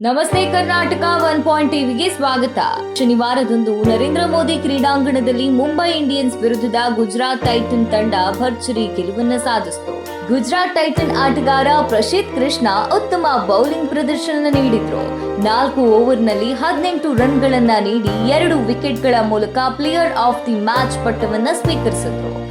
ನಮಸ್ತೆ Karnataka one point ಟಿವಿಗೆ ಸ್ವಾಗತ. ಶನಿವಾರದಂದು ನರೇಂದ್ರ ಮೋದಿ ಕ್ರೀಡಾಂಗಣದಲ್ಲಿ ಮುಂಬೈ ಇಂಡಿಯನ್ಸ್ ವಿರುದ್ಧದ ಗುಜರಾತ್ ಟೈಟನ್ ತಂಡ ಭರ್ಜರಿ ಗೆಲುವನ್ನ ಸಾಧಿಸಿತು. ಗುಜರಾತ್ ಟೈಟನ್ ಆಟಗಾರ ಪ್ರಶಿತ್ ಕೃಷ್ಣ ಉತ್ತಮ ಬೌಲಿಂಗ್ ಪ್ರದರ್ಶನ ನೀಡಿದ್ರು. ನಾಲ್ಕು ಓವರ್ನಲ್ಲಿ ಹದಿನೆಂಟು ರನ್ಗಳನ್ನ ನೀಡಿ ಎರಡು ವಿಕೆಟ್ಗಳ ಮೂಲಕ ಪ್ಲೇಯರ್ ಆಫ್ ದಿ ಮ್ಯಾಚ್ ಪಟ್ಟವನ್ನ ಸ್ವೀಕರಿಸಿದ್ರು.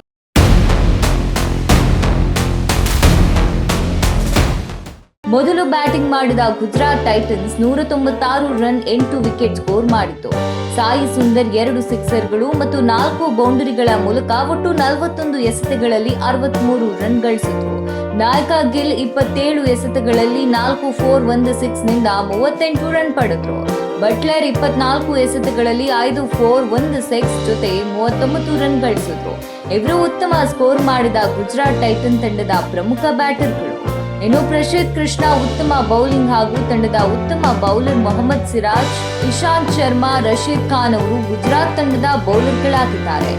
ಮೊದಲು ಬ್ಯಾಟಿಂಗ್ ಮಾಡಿದ ಗುಜರಾತ್ ಟೈಟನ್ಸ್ ನೂರ ತೊಂಬತ್ತಾರು ರನ್, ಎಂಟು ವಿಕೆಟ್ ಸ್ಕೋರ್ ಮಾಡಿತು. ಸಾಯಿ ಸುಂದರ್ ಎರಡು ಸಿಕ್ಸರ್ಗಳು ಮತ್ತು ನಾಲ್ಕು ಬೌಂಡರಿಗಳ ಮೂಲಕ ಒಟ್ಟು ನಲವತ್ತೊಂದು ಎಸೆತಗಳಲ್ಲಿ ಅರವತ್ಮೂರು ರನ್ ಗಳಿಸಿದ್ರು ನಾಯಕ ಗಿಲ್ ಇಪ್ಪತ್ತೇಳು ಎಸೆತಗಳಲ್ಲಿ ನಾಲ್ಕು ಫೋರ್ ಒಂದು ಸಿಕ್ಸ್ನಿಂದ ಮೂವತ್ತೆಂಟು ರನ್ ಪಡೆದ್ರು. ಬಟ್ಲರ್ ಇಪ್ಪತ್ನಾಲ್ಕು ಎಸೆತಗಳಲ್ಲಿ ಐದು ಫೋರ್ ಒಂದು ಸಿಕ್ಸ್ ಜೊತೆ ಮೂವತ್ತೊಂಬತ್ತು ರನ್ ಗಳಿಸಿದ್ರು. ಇವರು ಉತ್ತಮ ಸ್ಕೋರ್ ಮಾಡಿದ ಗುಜರಾತ್ ಟೈಟನ್ ತಂಡದ ಪ್ರಮುಖ ಬ್ಯಾಟರ್ಗಳು. ಇನ್ನು ಪ್ರಶಿತ್ ಕೃಷ್ಣ ಉತ್ತಮ ಬೌಲಿಂಗ್ ಹಾಗೂ ತಂಡದ ಉತ್ತಮ ಬೌಲರ್ ಮೊಹಮ್ಮದ್ ಸಿರಾಜ್, ಇಶಾಂತ್ ಶರ್ಮಾ, ರಶೀದ್ ಖಾನ್ ಅವರು ಗುಜರಾತ್ ತಂಡದ ಬೌಲರ್ಗಳಾಗಿದ್ದಾರೆ.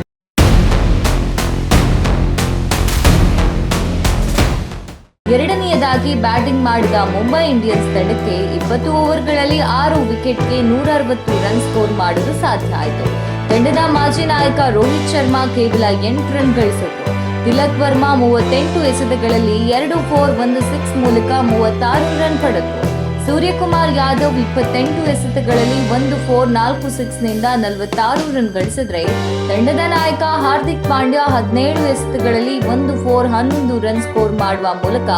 ಎರಡನೆಯದಾಗಿ ಬ್ಯಾಟಿಂಗ್ ಮಾಡಿದ ಮುಂಬೈ ಇಂಡಿಯನ್ಸ್ ತಂಡಕ್ಕೆ ಇಪ್ಪತ್ತು ಓವರ್ಗಳಲ್ಲಿ ಆರು ವಿಕೆಟ್ಗೆ ನೂರ ಅರವತ್ತು ರನ್ ಸ್ಕೋರ್ ಮಾಡಲು ಸಾಧ್ಯ ಆಯಿತು. ತಂಡದ ಮಾಜಿ ನಾಯಕ ರೋಹಿತ್ ಶರ್ಮಾ ಕೇವಲ ಎಂಟು ರನ್ ಗಳಿಸಿದ್ರು ತಿಲಕ್ ವರ್ಮಾ ಮೂವತ್ತೆಂಟು ಎಸೆತಗಳಲ್ಲಿ ಎರಡು ಫೋರ್ ಒಂದು ಸಿಕ್ಸ್ ಮೂಲಕ ಮೂವತ್ತಾರು ರನ್ ಪಡೆದರು. ಸೂರ್ಯಕುಮಾರ್ ಯಾದವ್ ಇಪ್ಪತ್ತೆಂಟು ಎಸೆತಗಳಲ್ಲಿ ಒಂದು ಫೋರ್ ನಾಲ್ಕು ಸಿಕ್ಸ್ನಿಂದ ನಲವತ್ತಾರು ರನ್ ಗಳಿಸಿದ್ರೆ, ತಂಡದ ನಾಯಕ ಹಾರ್ದಿಕ್ ಪಾಂಡ್ಯ ಹದಿನೇಳು ಎಸೆತಗಳಲ್ಲಿ ಒಂದು ಫೋರ್ ಹನ್ನೊಂದು ರನ್ ಸ್ಕೋರ್ ಮಾಡುವ ಮೂಲಕ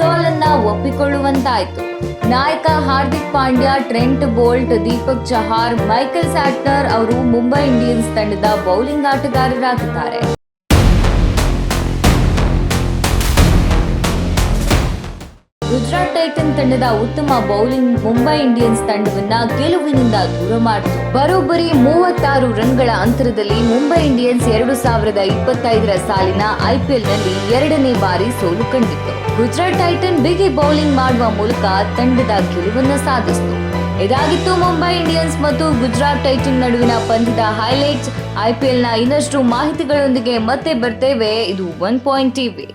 ಸೋಲನ್ನ ಒಪ್ಪಿಕೊಳ್ಳುವಂತಾಯಿತು. ನಾಯಕ Hardik Pandya, Trent Boult, Deepak Chahar, Michael Santner ಅವರು ಮುಂಬೈ ಇಂಡಿಯನ್ಸ್ ತಂಡದ ಬೌಲಿಂಗ್ ಆಟಗಾರರಾಗಿದ್ದಾರೆ. ಗುಜರಾತ್ ಟೈಟನ್ ತಂಡದ ಉತ್ತಮ ಬೌಲಿಂಗ್ ಮುಂಬೈ ಇಂಡಿಯನ್ಸ್ ತಂಡವನ್ನ ಗೆಲುವಿನಿಂದ ದೂರ ಮಾಡಿತು. ಬರೋಬ್ಬರಿ ಮೂವತ್ತಾರು ರನ್ಗಳ ಅಂತರದಲ್ಲಿ ಮುಂಬೈ ಇಂಡಿಯನ್ಸ್ ಎರಡು ಸಾವಿರದ ಇಪ್ಪತ್ತೈದರ ಸಾಲಿನ ಐಪಿಎಲ್ನಲ್ಲಿ ಎರಡನೇ ಬಾರಿ ಸೋಲು ಕಂಡಿತ್ತು. ಗುಜರಾತ್ ಟೈಟನ್ ಬಿಗಿ ಬೌಲಿಂಗ್ ಮಾಡುವ ಮೂಲಕ ತಂಡದ ಗೆಲುವನ್ನ ಸಾಧಿಸಿತು. ಇದಾಗಿತ್ತು ಮುಂಬೈ ಇಂಡಿಯನ್ಸ್ ಮತ್ತು ಗುಜರಾತ್ ಟೈಟನ್ ನಡುವಿನ ಪಂದ್ಯದ ಹೈಲೈಟ್ಸ್. ಐಪಿಎಲ್ನ ಇನ್ನಷ್ಟು ಮಾಹಿತಿಗಳೊಂದಿಗೆ ಮತ್ತೆ ಬರ್ತೇವೆ. ಇದು ಒನ್ ಪಾಯಿಂಟ್ ಟಿವಿ.